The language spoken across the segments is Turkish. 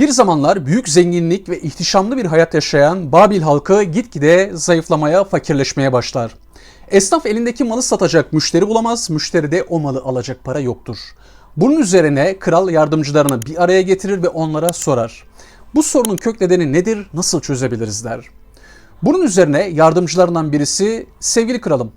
Bir zamanlar büyük zenginlik ve ihtişamlı bir hayat yaşayan Babil halkı gitgide zayıflamaya, fakirleşmeye başlar. Esnaf elindeki malı satacak müşteri bulamaz, müşteri de o malı alacak para yoktur. Bunun üzerine kral yardımcılarını bir araya getirir ve onlara sorar. Bu sorunun kök nedeni nedir, nasıl çözebiliriz der. Bunun üzerine yardımcılarından birisi sevgili kralım,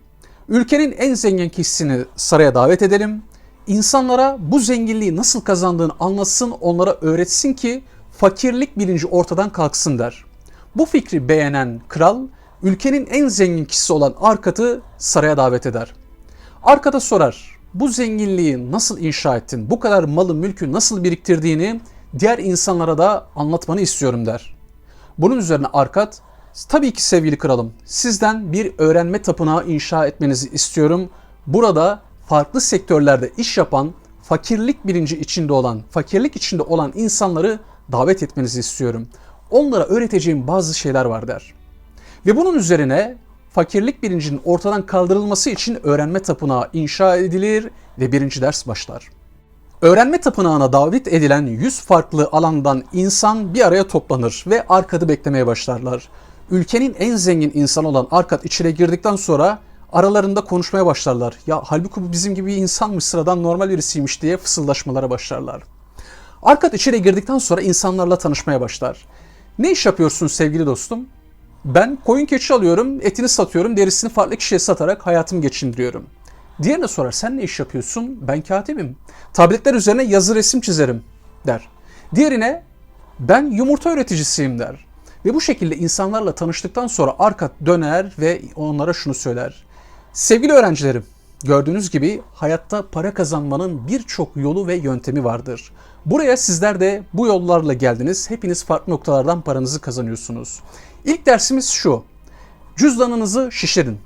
ülkenin en zengin kişisini saraya davet edelim. İnsanlara bu zenginliği nasıl kazandığını anlatsın, onlara öğretsin ki fakirlik bilinci ortadan kalksın der. Bu fikri beğenen kral ülkenin en zengin kişisi olan Arkad'ı saraya davet eder. Arkada sorar, bu zenginliği nasıl inşa ettin, bu kadar malı mülkü nasıl biriktirdiğini diğer insanlara da anlatmanı istiyorum der. Bunun üzerine Arkad, tabii ki sevgili kralım, sizden bir öğrenme tapınağı inşa etmenizi istiyorum. Burada farklı sektörlerde iş yapan, fakirlik bilinci içinde olan, fakirlik içinde olan insanları davet etmenizi istiyorum. Onlara öğreteceğim bazı şeyler var der. Ve bunun üzerine fakirlik bilincinin ortadan kaldırılması için öğrenme tapınağı inşa edilir ve birinci ders başlar. Öğrenme tapınağına davet edilen 100 farklı alandan insan bir araya toplanır ve Arkad'ı beklemeye başlarlar. Ülkenin en zengin insanı olan Arkad içeri girdikten sonra aralarında konuşmaya başlarlar. Ya halbuki bu bizim gibi insanmış sıradan normal birisiymiş diye fısıldaşmalara başlarlar. Arkad içeri girdikten sonra insanlarla tanışmaya başlar. Ne iş yapıyorsun sevgili dostum? Ben koyun keçi alıyorum, etini satıyorum, derisini farklı kişiye satarak hayatımı geçindiriyorum. Diğerine sorar sen ne iş yapıyorsun? Ben katibim. Tabletler üzerine yazı resim çizerim der. Diğerine ben yumurta üreticisiyim der. Ve bu şekilde insanlarla tanıştıktan sonra arka döner ve onlara şunu söyler. Sevgili öğrencilerim, gördüğünüz gibi hayatta para kazanmanın birçok yolu ve yöntemi vardır. Buraya sizler de bu yollarla geldiniz. Hepiniz farklı noktalardan paranızı kazanıyorsunuz. İlk dersimiz şu. Cüzdanınızı şişirin.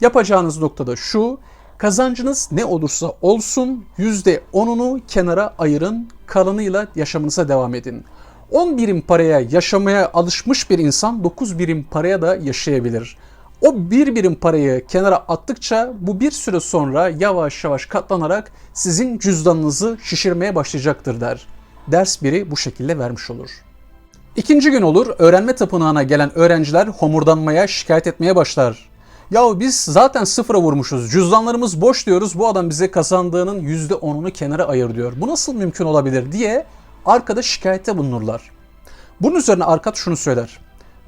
Yapacağınız noktada şu. Kazancınız ne olursa olsun %10'unu kenara ayırın. Kalanıyla yaşamınıza devam edin. 10 birim paraya yaşamaya alışmış bir insan 9 birim paraya da yaşayabilir. O bir birim parayı kenara attıkça bu bir süre sonra yavaş yavaş katlanarak sizin cüzdanınızı şişirmeye başlayacaktır der. Ders biri bu şekilde vermiş olur. İkinci gün olur, öğrenme tapınağına gelen öğrenciler homurdanmaya, şikayet etmeye başlar. Yahu biz zaten sıfıra vurmuşuz, cüzdanlarımız boş diyoruz, bu adam bize kazandığının %10'unu kenara ayır diyor. Bu nasıl mümkün olabilir diye arkada şikayette bulunurlar. Bunun üzerine Arkat şunu söyler.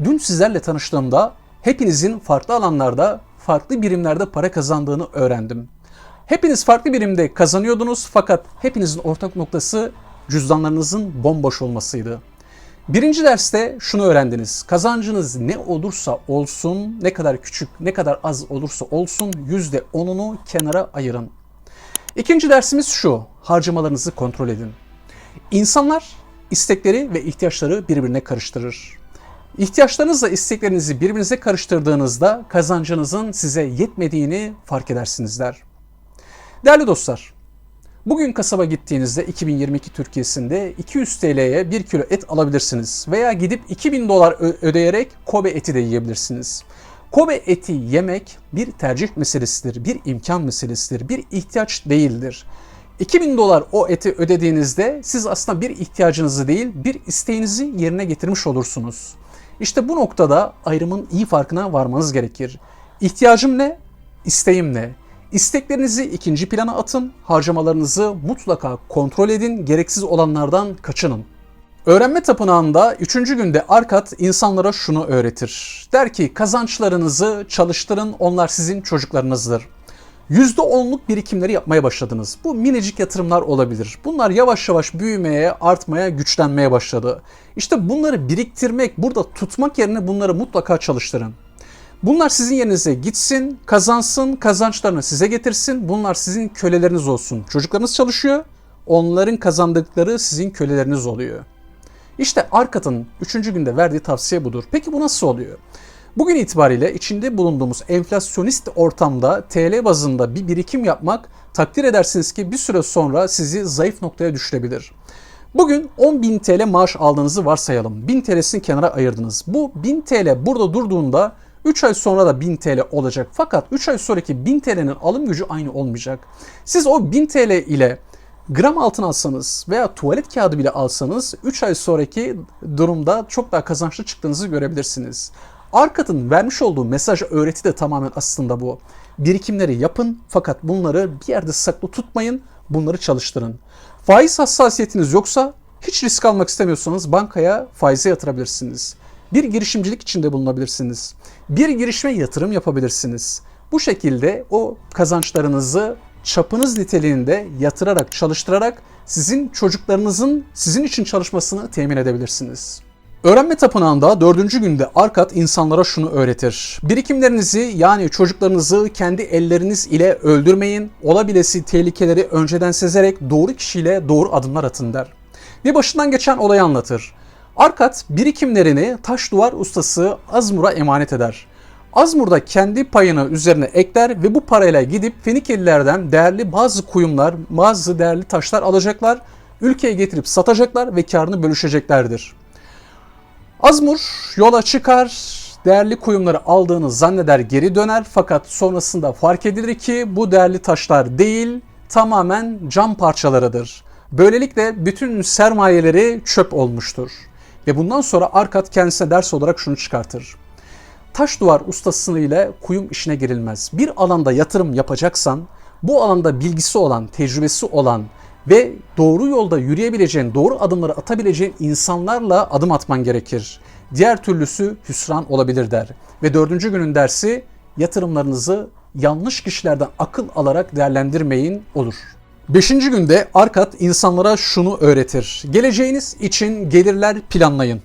Dün sizlerle tanıştığımda hepinizin farklı alanlarda, farklı birimlerde para kazandığını öğrendim. Hepiniz farklı birimde kazanıyordunuz fakat hepinizin ortak noktası cüzdanlarınızın bomboş olmasıydı. Birinci derste şunu öğrendiniz. Kazancınız ne olursa olsun, ne kadar küçük, ne kadar az olursa olsun %10'unu kenara ayırın. İkinci dersimiz şu. Harcamalarınızı kontrol edin. İnsanlar istekleri ve ihtiyaçları birbirine karıştırır. İhtiyaçlarınızla isteklerinizi birbirinize karıştırdığınızda kazancınızın size yetmediğini fark edersiniz der. Değerli dostlar, bugün kasaba gittiğinizde 2022 Türkiye'sinde 200 TL'ye 1 kilo et alabilirsiniz veya gidip 2000 dolar ödeyerek Kobe eti de yiyebilirsiniz. Kobe eti yemek bir tercih meselesidir, bir imkan meselesidir, bir ihtiyaç değildir. 2000 dolar o eti ödediğinizde siz aslında bir ihtiyacınızı değil bir isteğinizi yerine getirmiş olursunuz. İşte bu noktada ayrımın iyi farkına varmanız gerekir. İhtiyacım ne? İsteğim ne? İsteklerinizi ikinci plana atın, harcamalarınızı mutlaka kontrol edin, gereksiz olanlardan kaçının. Öğrenme tapınağında 3. günde Arkat insanlara şunu öğretir. Der ki kazançlarınızı çalıştırın, onlar sizin çocuklarınızdır. %10'luk birikimleri yapmaya başladınız. Bu minicik yatırımlar olabilir. Bunlar yavaş yavaş büyümeye, artmaya, güçlenmeye başladı. İşte bunları biriktirmek, burada tutmak yerine bunları mutlaka çalıştırın. Bunlar sizin yerinize gitsin, kazansın, kazançlarını size getirsin. Bunlar sizin köleleriniz olsun. Çocuklarınız çalışıyor, onların kazandıkları sizin köleleriniz oluyor. İşte Arkat'ın 3. günde verdiği tavsiye budur. Peki bu nasıl oluyor? Bugün itibariyle içinde bulunduğumuz enflasyonist ortamda TL bazında bir birikim yapmak takdir edersiniz ki bir süre sonra sizi zayıf noktaya düşürebilir. Bugün 10.000 TL maaş aldığınızı varsayalım. 1000 TL'sini kenara ayırdınız. Bu 1000 TL burada durduğunda 3 ay sonra da 1000 TL olacak. Fakat 3 ay sonraki 1000 TL'nin alım gücü aynı olmayacak. Siz o 1000 TL ile gram altın alsanız veya tuvalet kağıdı bile alsanız 3 ay sonraki durumda çok daha kazançlı çıktığınızı görebilirsiniz. Arkad'ın vermiş olduğu mesaj öğreti de tamamen aslında bu. Birikimleri yapın fakat bunları bir yerde saklı tutmayın, bunları çalıştırın. Faiz hassasiyetiniz yoksa hiç risk almak istemiyorsanız bankaya faize yatırabilirsiniz. Bir girişimcilik içinde bulunabilirsiniz. Bir girişime yatırım yapabilirsiniz. Bu şekilde o kazançlarınızı çapınız niteliğinde yatırarak, çalıştırarak sizin çocuklarınızın sizin için çalışmasını temin edebilirsiniz. Öğrenme tapınağında dördüncü günde Arkat insanlara şunu öğretir. Birikimlerinizi yani çocuklarınızı kendi elleriniz ile öldürmeyin. Olabilesi tehlikeleri önceden sezerek doğru kişiyle doğru adımlar atın der. Ve başından geçen olayı anlatır. Arkat birikimlerini taş duvar ustası Azmur'a emanet eder. Azmur da kendi payını üzerine ekler ve bu parayla gidip Fenikelilerden değerli bazı kuyumlar, bazı değerli taşlar alacaklar, ülkeye getirip satacaklar ve karını bölüşeceklerdir. Azmur yola çıkar, değerli kuyumları aldığını zanneder geri döner fakat sonrasında fark edilir ki bu değerli taşlar değil tamamen cam parçalarıdır. Böylelikle bütün sermayeleri çöp olmuştur. Ve bundan sonra Arkat kendisine ders olarak şunu çıkartır. Taş duvar ustasını ile kuyum işine girilmez. Bir alanda yatırım yapacaksan bu alanda bilgisi olan, tecrübesi olan ve doğru yolda yürüyebileceğin, doğru adımları atabileceğin insanlarla adım atman gerekir. Diğer türlüsü hüsran olabilir der. Ve dördüncü günün dersi yatırımlarınızı yanlış kişilerden akıl alarak değerlendirmeyin olur. Beşinci günde Arkat insanlara şunu öğretir. Geleceğiniz için gelirler planlayın.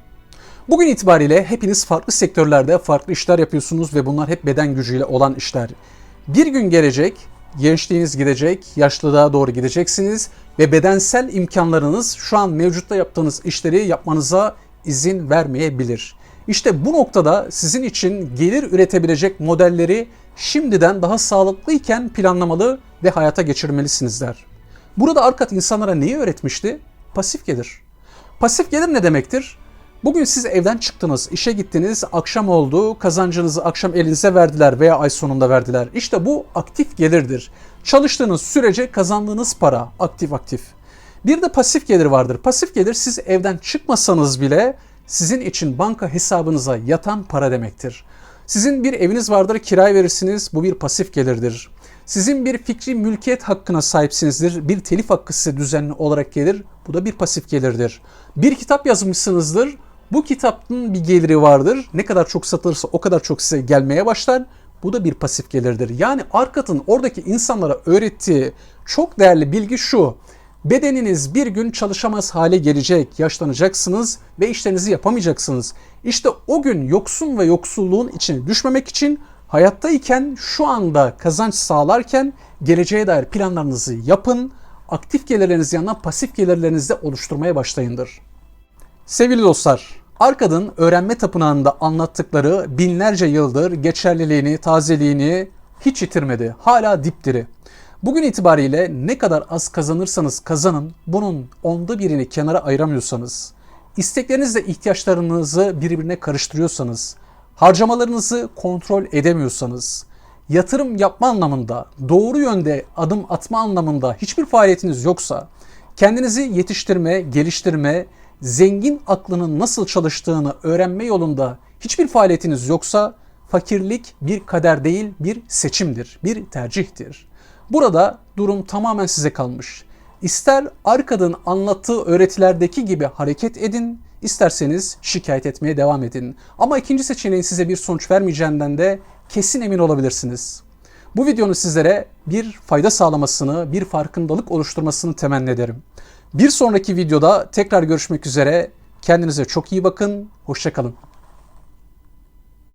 Bugün itibariyle hepiniz farklı sektörlerde farklı işler yapıyorsunuz ve bunlar hep beden gücüyle olan işler. Bir gün gelecek, gençliğiniz gidecek, yaşlılığa doğru gideceksiniz ve bedensel imkanlarınız şu an mevcutta yaptığınız işleri yapmanıza izin vermeyebilir. İşte bu noktada sizin için gelir üretebilecek modelleri şimdiden daha sağlıklıyken planlamalı ve hayata geçirmelisinizler. Burada Arkat insanlara neyi öğretmişti? Pasif gelir. Pasif gelir ne demektir? Bugün siz evden çıktınız, işe gittiniz, akşam oldu, kazancınızı akşam elinize verdiler veya ay sonunda verdiler. İşte bu aktif gelirdir. Çalıştığınız sürece kazandığınız para aktif aktif. Bir de pasif gelir vardır. Pasif gelir siz evden çıkmasanız bile sizin için banka hesabınıza yatan para demektir. Sizin bir eviniz vardır, kiraya verirsiniz. Bu bir pasif gelirdir. Sizin bir fikri mülkiyet hakkına sahipsinizdir. Bir telif hakkı size düzenli olarak gelir. Bu da bir pasif gelirdir. Bir kitap yazmışsınızdır. Bu kitabın bir geliri vardır. Ne kadar çok satılırsa o kadar çok size gelmeye başlar. Bu da bir pasif gelirdir. Yani Arkat'ın oradaki insanlara öğrettiği çok değerli bilgi şu. Bedeniniz bir gün çalışamaz hale gelecek, yaşlanacaksınız ve işlerinizi yapamayacaksınız. İşte o gün yoksun ve yoksulluğun içine düşmemek için hayattayken şu anda kazanç sağlarken geleceğe dair planlarınızı yapın. Aktif gelirlerinizi yanına pasif gelirlerinizi de oluşturmaya başlayındır. Sevgili dostlar, Arkad'ın öğrenme tapınağında anlattıkları binlerce yıldır geçerliliğini, tazeliğini hiç yitirmedi. Hala dipdiri. Bugün itibariyle ne kadar az kazanırsanız kazanın, bunun onda birini kenara ayıramıyorsanız, isteklerinizle ihtiyaçlarınızı birbirine karıştırıyorsanız, harcamalarınızı kontrol edemiyorsanız, yatırım yapma anlamında, doğru yönde adım atma anlamında hiçbir faaliyetiniz yoksa, kendinizi yetiştirme, geliştirme, zengin aklının nasıl çalıştığını öğrenme yolunda hiçbir faaliyetiniz yoksa, fakirlik bir kader değil bir seçimdir, bir tercihtir. Burada durum tamamen size kalmış. İster Arkad'ın anlattığı öğretilerdeki gibi hareket edin, isterseniz şikayet etmeye devam edin. Ama ikinci seçeneğin size bir sonuç vermeyeceğinden de kesin emin olabilirsiniz. Bu videonun sizlere bir fayda sağlamasını, bir farkındalık oluşturmasını temenni ederim. Bir sonraki videoda tekrar görüşmek üzere. Kendinize çok iyi bakın. Hoşçakalın.